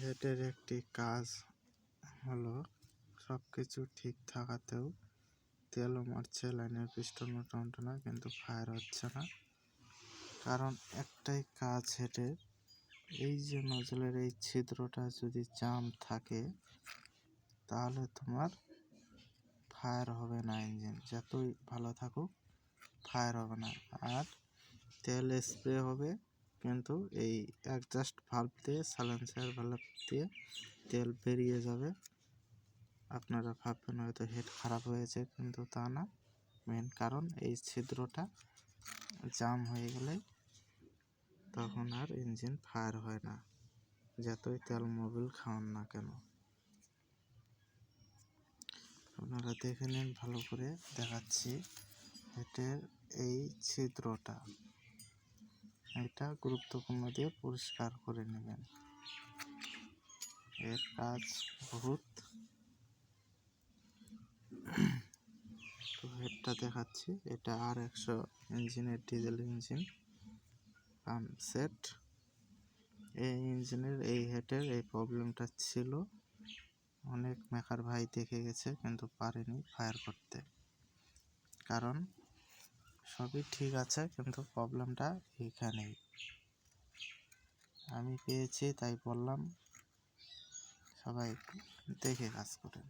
হেডের একটি কাজ হলো সব কিছু ঠিক থাকাতেও তেলও মারছে, লাইনের পিস্টন মোটামুটি না, কিন্তু ফায়ার হচ্ছে না। কারণ একটাই কাজ হেডের এই যে নজলের এই ছিদ্রটা যদি জাম থাকে, তাহলে তোমার ফায়ার হবে না ইঞ্জিন যতই ভালো থাকুক ফায়ার হবে না। আর তেল স্প্রে হবে কিন্তু এই অ্যাডজাস্ট ভাল্ব দিয়ে সালেন্সার ভাল্ব দিয়ে তেল বেরিয়ে যাবে। আপনারা ভাববেন হয়তো হেড খারাপ হয়েছে, কিন্তু তা না। মেন কারণ এই ছিদ্রটা জাম হয়ে গেলে তখন আর ইঞ্জিন ফায়ার হয় না, যতই তেল মোবিল খাওয়ান না কেন। আপনারা দেখে নিন, ভালো করে দেখাচ্ছি হেডের এই ছিদ্রটা। এটা গুরুত্বপূর্ণ দিয়ে পরিষ্কার করে নেবেন। এর কাজ বহুত। হেডটা দেখাচ্ছি। এটা আর একশো ইঞ্জিনের ডিজেল ইঞ্জিন পাম্প সেট। এই ইঞ্জিনের এই হেডের এই প্রবলেমটা ছিল। অনেক মেকার ভাই দেখে গেছে, কিন্তু পারেনি ফায়ার করতে। কারণ সবই ঠিক আছে কিন্তু প্রবলেমটা এখানেই। আমি পেয়েছি তাই বললাম। সবাই দেখে কাজ করেন।